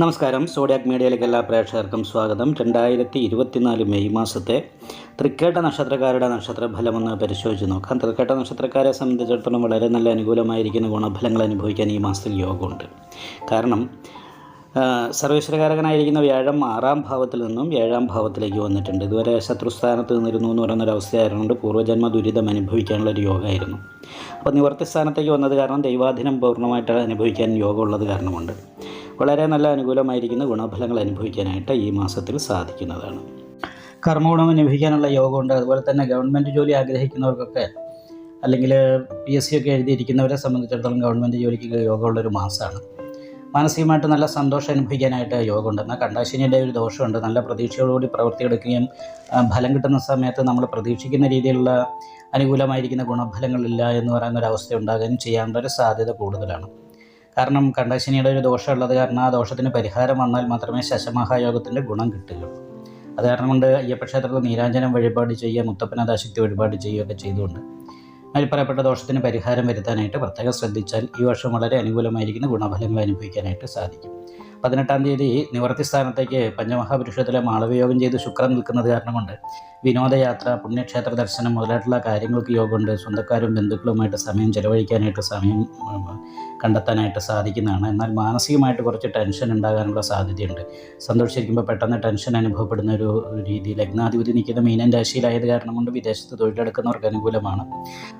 നമസ്കാരം. സോഡിയാക് മീഡിയയിലേക്ക് എല്ലാ പ്രേക്ഷകർക്കും സ്വാഗതം. രണ്ടായിരത്തി ഇരുപത്തിനാല് മെയ് മാസത്തെ തൃക്കേട്ട നക്ഷത്രക്കാരുടെ നക്ഷത്രഫലമൊന്ന് പരിശോധിച്ച് നോക്കാം. തൃക്കേട്ട നക്ഷത്രക്കാരെ സംബന്ധിച്ചിടത്തോളം വളരെ നല്ല അനുകൂലമായിരിക്കുന്ന ഗുണഫലങ്ങൾ അനുഭവിക്കാൻ ഈ മാസത്തിൽ യോഗമുണ്ട്. കാരണം സർവേശ്വരകാരകനായിരിക്കുന്ന വ്യാഴം ആറാം ഭാവത്തിൽ നിന്നും ഏഴാം ഭാവത്തിലേക്ക് വന്നിട്ടുണ്ട്. ഇതുവരെ ശത്രുസ്ഥാനത്ത് നിന്നിരുന്നു എന്ന് പറയുന്ന ഒരു അവസ്ഥയായതുകൊണ്ട് പൂർവജന്മ ദുരിതം അനുഭവിക്കാനുള്ള ഒരു യോഗമായിരുന്നു. അപ്പോൾ നിവർത്തി സ്ഥാനത്തേക്ക് വന്നത് കാരണം ദൈവാധീനം പൂർണമായിട്ട് അനുഭവിക്കാൻ യോഗമുള്ളത് കാരണമുണ്ട്. വളരെ നല്ല അനുകൂലമായിരിക്കുന്ന ഗുണഫലങ്ങൾ അനുഭവിക്കാനായിട്ട് ഈ മാസത്തിൽ സാധിക്കുന്നതാണ്. കർമ്മഗുണം അനുഭവിക്കാനുള്ള യോഗമുണ്ട്. അതുപോലെ തന്നെ ഗവൺമെന്റ് ജോലി ആഗ്രഹിക്കുന്നവർക്കൊക്കെ അല്ലെങ്കിൽ പി എസ് സി ഒക്കെ എഴുതിയിരിക്കുന്നവരെ സംബന്ധിച്ചിടത്തോളം ഗവൺമെന്റ് ജോലിക്ക് യോഗമുള്ളൊരു മാസമാണ്. മാനസികമായിട്ട് നല്ല സന്തോഷം അനുഭവിക്കാനായിട്ട് യോഗമുണ്ട്. എന്നാൽ കണ്ടാശിനിയുടെ ഒരു ദോഷമുണ്ട്. നല്ല പ്രതീക്ഷയോടുകൂടി പ്രവർത്തിയെടുക്കുകയും ആ, ഫലം കിട്ടുന്ന സമയത്ത് നമ്മൾ പ്രതീക്ഷിക്കുന്ന രീതിയിലുള്ള അനുകൂലമായിരിക്കുന്ന ഗുണഫലങ്ങളില്ല എന്ന് പറയുന്ന ഒരു അവസ്ഥ ഉണ്ടാകാനും ചെയ്യാനുള്ള ഒരു സാധ്യത കൂടുതലാണ്. കാരണം കണ്ടശനിയുടെ ഒരു ദോഷമുള്ളത് കാരണം ആ ദോഷത്തിന് പരിഹാരം വന്നാൽ മാത്രമേ ശശമഹായോഗത്തിന്റെ ഗുണം കിട്ടുകയുള്ളൂ. അത് കാരണം കൊണ്ട് അയ്യപ്പക്ഷേത്രത്തിൽ നീരാഞ്ജനം വഴിപാട് ചെയ്യുക മുത്തപ്പനാഥാശക്തി വഴിപാട് ചെയ്യുകയൊക്കെ ചെയ്തുകൊണ്ട് അതിൽ പറയപ്പെട്ട ദോഷത്തിന് പരിഹാരം വരുത്താനായിട്ട് പ്രത്യേകം ശ്രദ്ധിച്ചാൽ ഈ വർഷം വളരെ അനുകൂലമായിരിക്കുന്ന ഗുണഫലങ്ങൾ അനുഭവിക്കാനായിട്ട് സാധിക്കും. പതിനെട്ടാം തീയതി നിവർത്തി സ്ഥാനത്തേക്ക് പഞ്ചമഹാപുരുഷത്തിലെ മാളവയോഗം ചെയ്ത് ശുക്രൻ നിൽക്കുന്നത് കാരണം കൊണ്ട് വിനോദയാത്ര പുണ്യക്ഷേത്ര ദർശനം മുതലായിട്ടുള്ള കാര്യങ്ങൾക്ക് യോഗമുണ്ട്. സ്വന്തക്കാരും ബന്ധുക്കളുമായിട്ട് സമയം ചെലവഴിക്കാനായിട്ട് സമയം കണ്ടെത്താനായിട്ട് സാധിക്കുന്നതാണ്. എന്നാൽ മാനസികമായിട്ട് കുറച്ച് ടെൻഷൻ ഉണ്ടാകാനുള്ള സാധ്യതയുണ്ട്. സന്തോഷിച്ചിരിക്കുമ്പോൾ പെട്ടെന്ന് ടെൻഷൻ അനുഭവപ്പെടുന്ന ഒരു രീതി ലഗ്നാധിപതി നിൽക്കുന്ന മീനൻ രാശിയിലായത് കാരണം കൊണ്ട് വിദേശത്ത് തൊഴിലെടുക്കുന്നവർക്ക് അനുകൂലമാണ്.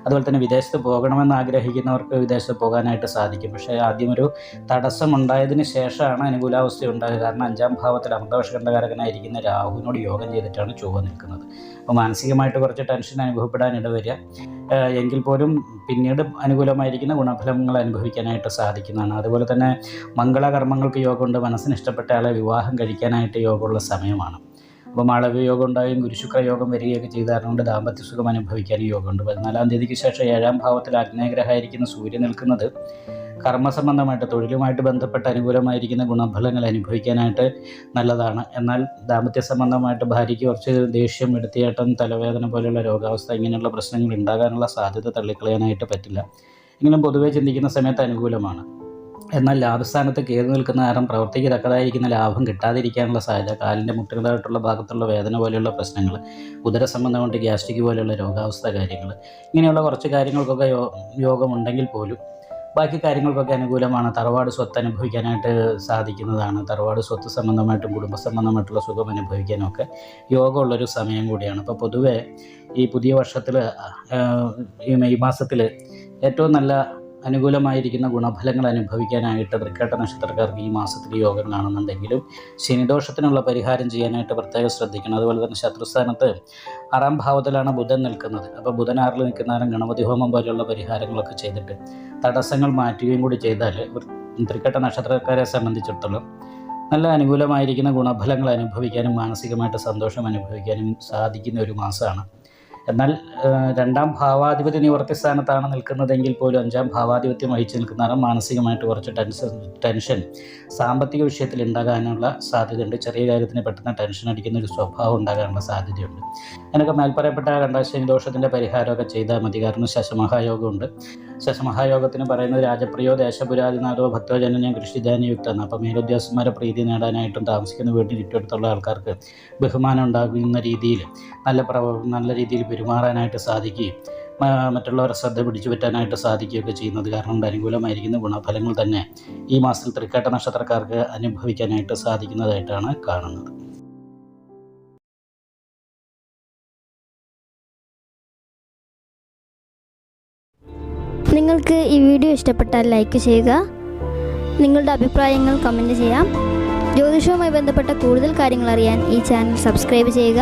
അതുപോലെ തന്നെ വിദേശത്ത് പോകണമെന്ന് ആഗ്രഹിക്കുന്നവർക്ക് വിദേശത്ത് പോകാനായിട്ട് സാധിക്കും. പക്ഷേ ആദ്യം ഒരു തടസ്സം ഉണ്ടായതിന് ശേഷമാണ് അനുകൂലാവസ്ഥ ഉണ്ടാകുക. കാരണം അഞ്ചാം ഭാവത്തിൽ അമൃതവർഷകണ്ഠകാരകനായിരിക്കുന്ന രാഹുവിനോട് യോഗം ചെയ്തിട്ടാണ് ചൊവ്വ നിൽക്കുന്നത്. അപ്പോൾ മാനസികമായിട്ട് കുറച്ച് ടെൻഷൻ അനുഭവപ്പെടാൻ ഇടവരിക എങ്കിൽ പോലും പിന്നീട് അനുകൂലമായിരിക്കുന്ന ഗുണഫലങ്ങൾ അനുഭവിക്കാനായിട്ട് സാധിക്കുന്നതാണ്. അതുപോലെ തന്നെ മംഗളകർമ്മങ്ങൾക്ക് യോഗമുണ്ട് മനസ്സിന് ഇഷ്ടപ്പെട്ട ആളെ വിവാഹം കഴിക്കാനായിട്ട് യോഗമുള്ള സമയമാണ്. അപ്പോൾ മാളവ്യ യോഗം ഉണ്ടായും ഗുരുശുക്ര യോഗം വരികയൊക്കെ ചെയ്തതുകൊണ്ട് ദാമ്പത്യ സുഖം അനുഭവിക്കാൻ യോഗമുണ്ട് പതിനാലാം തീയതിക്ക് ശേഷം ഏഴാം ഭാവത്തിൽ ആഗ്നേയഗ്രഹമായിരിക്കുന്ന സൂര്യൻ നിൽക്കുന്നത് കർമ്മസംബന്ധമായിട്ട് തൊഴിലുമായിട്ട് ബന്ധപ്പെട്ട് അനുകൂലമായിരിക്കുന്ന ഗുണഫലങ്ങൾ അനുഭവിക്കാനായിട്ട് നല്ലതാണ്. എന്നാൽ ദാമ്പത്യ സംബന്ധമായിട്ട് ഭാര്യയ്ക്ക് കുറച്ച് ദേഷ്യം എടുത്തിയേട്ടം തലവേദന പോലെയുള്ള രോഗാവസ്ഥ ഇങ്ങനെയുള്ള പ്രശ്നങ്ങൾ ഉണ്ടാകാനുള്ള സാധ്യത തള്ളിക്കളയാനായിട്ട് പറ്റില്ല. എങ്കിലും പൊതുവേ ചിന്തിക്കുന്ന സമയത്ത് അനുകൂലമാണ്. എന്നാൽ ലാഭസ്ഥാനത്ത് കയറി നിൽക്കുന്ന കാരണം പ്രവർത്തിക്ക് തക്കതായിരിക്കുന്ന ലാഭം കിട്ടാതിരിക്കാനുള്ള സാധ്യത കാലിന്റെ മുട്ടുകളായിട്ടുള്ള ഭാഗത്തുള്ള വേദന പോലെയുള്ള പ്രശ്നങ്ങൾ ഉദര സംബന്ധം കൊണ്ട് ഗ്യാസ്ട്രിക് പോലെയുള്ള രോഗാവസ്ഥ കാര്യങ്ങൾ ഇങ്ങനെയുള്ള കുറച്ച് കാര്യങ്ങൾക്കൊക്കെ യോഗമുണ്ടെങ്കിൽ പോലും ബാക്കി കാര്യങ്ങൾക്കൊക്കെ അനുകൂലമാണ്. തറവാട് സ്വത്ത് അനുഭവിക്കാനായിട്ട് സാധിക്കുന്നതാണ്. തറവാട് സ്വത്ത് സംബന്ധമായിട്ടും കുടുംബ സംബന്ധമായിട്ടുള്ള സുഖം അനുഭവിക്കാനൊക്കെ യോഗമുള്ളൊരു സമയം കൂടിയാണ്. അപ്പോൾ പൊതുവേ ഈ പുതിയ വർഷത്തിൽ ഈ മെയ് മാസത്തിൽ ഏറ്റവും നല്ല അനുകൂലമായിരിക്കുന്ന ഗുണഫലങ്ങൾ അനുഭവിക്കാനായിട്ട് തൃക്കേട്ട നക്ഷത്രക്കാർക്ക് ഈ മാസത്തിൽ യോഗം കാണുന്നുണ്ടെങ്കിലും ശനിദോഷത്തിനുള്ള പരിഹാരം ചെയ്യാനായിട്ട് പ്രത്യേകം ശ്രദ്ധിക്കണം. അതുപോലെ തന്നെ ശത്രുസ്ഥാനത്ത് ആറാം ഭാവത്തിലാണ് ബുധൻ നിൽക്കുന്നത്. അപ്പോൾ ബുധൻ ആറിൽ നിൽക്കുന്ന നേരം ഗണപതി ഹോമം പോലെയുള്ള പരിഹാരങ്ങളൊക്കെ ചെയ്തിട്ട് തടസ്സങ്ങൾ മാറ്റുകയും കൂടി ചെയ്താൽ തൃക്കേട്ട നക്ഷത്രക്കാരെ സംബന്ധിച്ചിടത്തോളം നല്ല അനുകൂലമായിരിക്കുന്ന ഗുണഫലങ്ങൾ അനുഭവിക്കാനും മാനസികമായിട്ട് സന്തോഷം അനുഭവിക്കാനും സാധിക്കുന്ന ഒരു മാസമാണ്. എന്നാൽ രണ്ടാം ഭാവാധിപതി നിവർത്തി സ്ഥാനത്താണ് നിൽക്കുന്നതെങ്കിൽ പോലും അഞ്ചാം ഭാവാധിപത്യം വഹിച്ച് നിൽക്കുന്നതാണ് മാനസികമായിട്ട് കുറച്ച് ടെൻഷൻ ടെൻഷൻ. സാമ്പത്തിക വിഷയത്തിൽ ഉണ്ടാകാനുള്ള സാധ്യതയുണ്ട്. ചെറിയ കാര്യത്തിന് പെട്ടെന്ന് ടെൻഷൻ അടിക്കുന്ന ഒരു സ്വഭാവം ഉണ്ടാകാനുള്ള സാധ്യതയുണ്ട്. അതിനൊക്കെ മേൽപ്പറയപ്പെട്ട കണ്ടാശനി ദോഷത്തിന്റെ പരിഹാരമൊക്കെ ചെയ്താൽ മതി. കാരണം ശശമഹായോഗമുണ്ട്. ശശമഹായോഗത്തിന് പറയുന്നത് രാജപ്രിയോ ദേശപുരാതിനാഥോ ഭക്തജനനയും കൃഷിധാനയുക്തമാണ് അപ്പോൾ മേലുദ്യോഗസ്ഥന്മാരെ പ്രീതി നേടാനായിട്ടും താമസിക്കുന്ന വീട്ടിൽ ചുറ്റുവടുത്തുള്ള ആൾക്കാർക്ക് ബഹുമാനം ഉണ്ടാകുന്ന രീതിയിൽ നല്ല പ്രവ നല്ല രീതിയിൽ പെരുമാറാനായിട്ട് സാധിക്കുകയും മറ്റുള്ളവരെ ശ്രദ്ധ പിടിച്ചു പറ്റാനായിട്ട് സാധിക്കുകയൊക്കെ ചെയ്യുന്നത് കാരണം അനുകൂലമായിരിക്കുന്ന ഗുണഫലങ്ങൾ തന്നെ ഈ മാസത്തിൽ തൃക്കാട്ട നക്ഷത്രക്കാർക്ക് അനുഭവിക്കാനായിട്ട് സാധിക്കുന്നതായിട്ടാണ് കാണുന്നത്. നിങ്ങൾക്ക് ഈ വീഡിയോ ഇഷ്ടപ്പെട്ടാൽ ലൈക്ക് ചെയ്യുക നിങ്ങളുടെ അഭിപ്രായങ്ങൾ കമന്റ് ചെയ്യാം. ജ്യോതിഷവുമായി ബന്ധപ്പെട്ട കൂടുതൽ കാര്യങ്ങൾ അറിയാൻ ഈ ചാനൽ സബ്സ്ക്രൈബ് ചെയ്യുക.